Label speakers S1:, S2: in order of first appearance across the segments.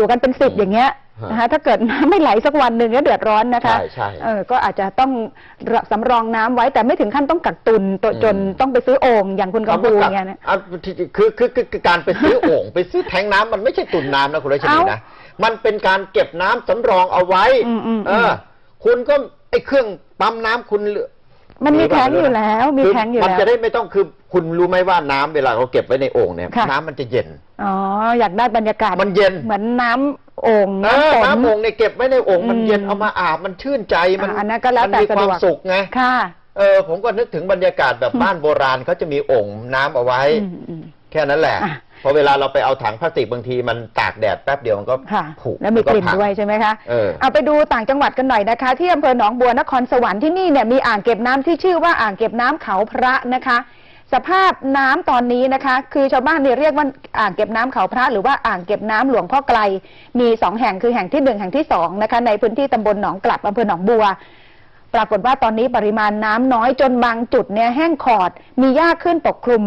S1: อยู่กันเป็นสิบอย่างเงี้ย
S2: ฮะ
S1: นะคะถ้าเกิดน้ำไม่ไหลสักวันหนึ่งก็เดือดร้อนนะคะ
S2: ใช่ใช่
S1: เออก็อาจจะต้องสำรองน้ำไว้แต่ไม่ถึงขั้นต้องกักตุนตัว
S2: อืม
S1: จนต้องไปซื้อโอ่งอย่างคุณกำพู
S2: คำว่า
S1: เนี่ยนะ
S2: อะที่คือคือคือคือการไปซื้อโอ่งไปซื้อแทงน้ำมันไม่ใช่ตุนน้ำนะคุณรัชนี
S1: เอ้า
S2: นะมันเป็นการเก็บน้ำสำรองเอาไว้
S1: อืมอืม
S2: เออ คุณก็ไอ้เครื่องปั๊มน้ำคุณเหลือ
S1: มันมี
S2: มี
S1: แท้ง
S2: แบบ
S1: อยู่แล้วมี
S2: คือ
S1: แท้งอยู่
S2: มัน
S1: แล้ว
S2: จะได้ไม่ต้องคือคุณรู้ไหมว่าน้ำเวลาเขาเก็บไว้ในโอ่งเนี่ย
S1: ค่ะ
S2: น้ำมันจะเย็น
S1: อ๋ออยากได้บรรยากาศ
S2: มันเย็น
S1: เหมือนน้ำโอ่ง
S2: เอ
S1: น้ำ
S2: อ
S1: ฝน
S2: น้ำโอ่งเนี่ยเก็บไว้ในโอ่งมัน
S1: อืม
S2: เย็นเอามาอาบมันชื่นใจมัน
S1: อะอันนั้นก็แล้วแต่
S2: มัมี
S1: สะ
S2: ค
S1: ด
S2: วาม
S1: วก
S2: สุขไง
S1: ค่ะ
S2: เออผมก็นึกถึงบรรยากาศแบบบ้านโบราณเขาจะมีโอ่งน้ำเอาไว้
S1: อืมอืม
S2: แค่นั้นแหละ
S1: อะ
S2: พอเวลาเราไปเอาถังพลาสติกบางทีมันตากแดดแป๊บเดียวมันก็
S1: ค่ะ
S2: ผุ
S1: แล้วมีกลิ่น
S2: พัง
S1: ด้วยใช่ไหมคะ
S2: เออ
S1: เอาไปดูต่างจังหวัดกันหน่อยนะคะ ที่อำเภอหนองบัวนครสวรรค์ที่นี่เนี่ยมีอ่างเก็บน้ำที่ชื่อว่าอ่างเก็บน้ำเขาพระนะคะ สภาพน้ำตอนนี้นะคะ คือชาวบ้านเนี่ยเรียกว่าอ่างเก็บน้ำเขาพระ หรือว่าอ่างเก็บน้ำหลวงพ่อไกล มีสองแห่งคือแห่งที่หนึ่งแห่งที่สองนะคะในพื้นที่ตำบลหนองกลับอำเภอหนองบัว ปรากฏว่าตอนนี้ปริมาณน้ำน้อยจนบางจุดเนี่ยแห้งขอด มีหญ้าขึ้นปกคลุม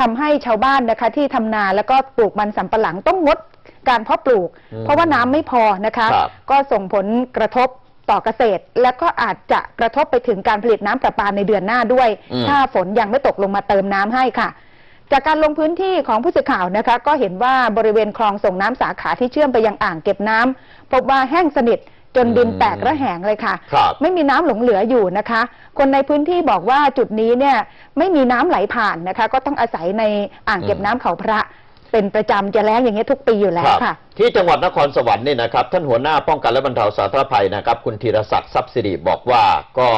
S1: ทำให้ชาวบ้านนะคะที่ทำนาแล้วก็ปลูกมันสำปะหลังต้องงดการเพาะปลูก
S2: อืม
S1: เพราะว่าน้ำไม่พอนะคะ
S2: ครับ
S1: ก็ส่งผลกระทบต่อเกษตร และก็อาจจะกระทบไปถึงการผลิตน้ำประปาในเดือนหน้าด้วย
S2: อืม
S1: ถ้าฝนยังไม่ตกลงมาเติมน้ำให้ค่ะ จากการลงพื้นที่ของผู้สื่อข่าวนะคะ ก็เห็นว่าบริเวณคลองส่งน้ำสาขาที่เชื่อมไปยังอ่างเก็บน้ำพบว่าแห้งสนิท จนดินแตกระแหงเลยค่ะ
S2: ครับ
S1: ไม่มีน้ำหลงเหลืออยู่นะคะ คนในพื้นที่บอกว่าจุดนี้เนี่ยไม่มีน้ำไหลผ่านนะคะ ก็ต้องอาศัยในอ่างเก็บน้ำเขาพระเป็นประจำจะแล้งอย่างเงี้ยทุกปีอยู่แล้ว
S2: ครับ
S1: ค่ะ
S2: ที่จังหวัดนครสวรรค์นี่นะครับ ท่านหัวหน้าป้องกันและบรรเทาสาธารณภัยนะครับ คุณธีรศักดิ์ทรัพย์สิริบอกว่าก็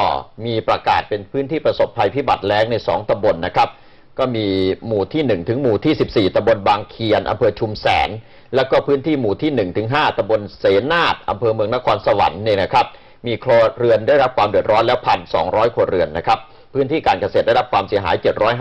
S2: มีประกาศเป็นพื้นที่ประสบภัยพิบัติแล้งในสองตำบลนะครับ ก็มีหมู่ที่ 1 ถึงหมู่ที่ 14ตำบลบางเคียนอำเภอชุมแสน แล้วก็พื้นที่หมู่ที่1ถึง5ตำบลเสนาทอำเภอเมืองนครสวรรค์เนี่ยนะครับ มีครัวเรือนได้รับความเดือดร้อนแล้วพันสองครัวเรือนนะครับ พื้นที่การเกษตรได้รับความเสียหาย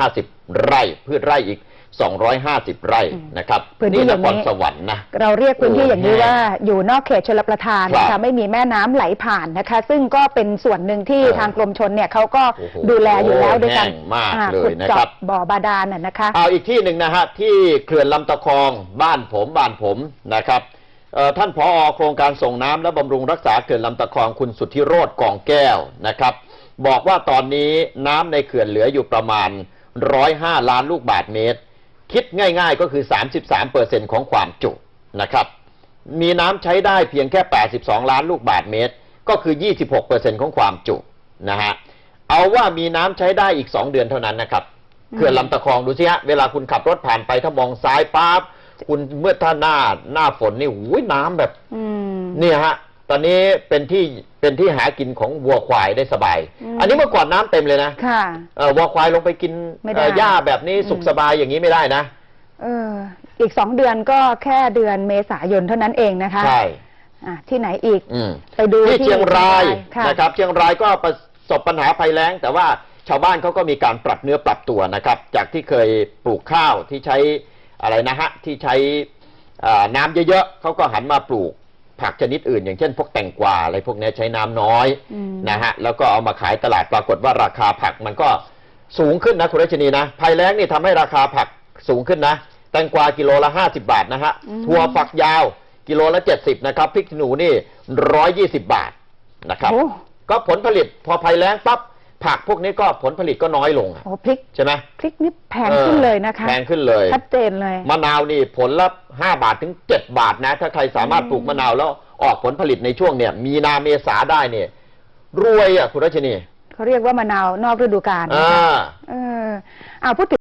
S2: 750 ไร่ พืชไร่อีก 250 ไร่นะครับ
S1: พื้นที่
S2: นี่
S1: อนย่าง
S2: ค
S1: นี้
S2: รสวรรค์นะ
S1: เราเรียกพื้นที่อย่างนี้
S2: โอ้แห้ง
S1: ว่าอยู่นอกเขตชลประทานนะ
S2: ครั
S1: คะ
S2: บ
S1: ไม่มีแม่น้ำไหลผ่านนะคะ ซึ่งก็เป็นส่วนหนึ่งที่
S2: เออ
S1: ทางกรมชนเนี่ยเขาก็
S2: โอ้โห
S1: ดูแลอยู่แล้วด้วยกัน
S2: แห้งมาก
S1: อ่
S2: เลย
S1: ขุด
S2: นะ
S1: เจา
S2: ครับ
S1: บ่อบาดาลน่ะนะคะ
S2: เอาอีกที่หนึ่งนะฮะที่เขื่อนลำตะคองบ้านผมบ้านผมนะครับเอ่อท่านผอโครงการส่งน้ำและบำรุงรักษาเขื่อนลำตะคองคุณสุทธิโรธกองแก้วนะครับ บอกว่าตอนนี้น้ำในเขื่อนเหลืออยู่ประมาณ 105 ล้านลูกบาทเมตร คิดง่ายๆก็คือ 33%ของความจุนะครับ มีน้ำใช้ได้เพียงแค่ 82 ล้านลูกบาทเมตร ก็คือ 26%ของความจุนะฮะ เอาว่ามีน้ำใช้ได้อีก 2 เดือนเท่านั้นนะครับ
S1: อืม
S2: เขื่อนลำตะคองดูสิฮะ เวลาคุณขับรถผ่านไปถ้ามองซ้ายปั๊บคุณเมื่อถ้าหน้าหน้าฝนนี่หูยน้ำแบบ
S1: อืม
S2: เนี่ยฮะ ตอนนี้เป็นที่เป็นที่หากินของวัวควายได้สบาย
S1: อืม
S2: อันนี้เมื่อก่อนน้ำเต็มเลยนะ
S1: ค่ะ
S2: เออวัวควายลงไปกิน
S1: ไม่ได้
S2: เอ่อหญ้าแบบนี้สุข
S1: อืม
S2: สบายอย่างนี้ไม่ได้นะ
S1: เออ อีกสองเดือนก็แค่เดือนเมษายนเท่านั้นเองนะคะ
S2: ใช่
S1: อะที่ไหนอีก
S2: อืม
S1: ไปดู
S2: ที่เชียงราย
S1: ค่ะ
S2: นะครับเชียงรายก็ประสบปัญหาภัยแล้ง แต่ว่าชาวบ้านเขาก็มีการปรับเนื้อปรับตัวนะครับ จากที่เคยปลูกข้าวที่ใช้อะไรนะฮะที่ใช้อ่าน้ำเยอะๆเขาก็หันมาปลูก ผักชนิดอื่น อย่างเช่น พวกแตงกวาอะไรพวกเนี้ยใช้น้ำน้อย
S1: อืม
S2: นะฮะแล้วก็เอามาขายตลาดปรากฏว่าราคาผักมันก็สูงขึ้นนะคุณรัชนีนะภัยแล้งนี่ทำให้ราคาผักสูงขึ้นนะ แตงกวากิโลละ 50 บาทนะฮะ
S1: อืม
S2: ถั่วฝักยาวกิโลละ 70นะครับพริกขี้หนูนี่ 120 บาทนะครับ
S1: โอ้
S2: ก็ผลผลิตพอภัยแล้งปั๊บ ผักพวกนี้ก็ผลผลิตก็น้อยลงอะ
S1: โหพริก
S2: ใช่ไหม
S1: พริกนี่แพงขึ้นเลยนะคะ
S2: แพงขึ้นเลย
S1: ชัดเจนเลย
S2: มะนาวนี่ผลละ5บาทถึง7บาทนะ ถ้าใครสามารถปลูกมะนาวแล้วออกผลผลิตในช่วงเนี่ย มีนาเมษาได้เนี่ย รวยอะคุณรัชนี
S1: เขาเรียกว่ามะนาวนอกฤดูกาลนะ
S2: อ่า
S1: คะเออเอาพูดถึง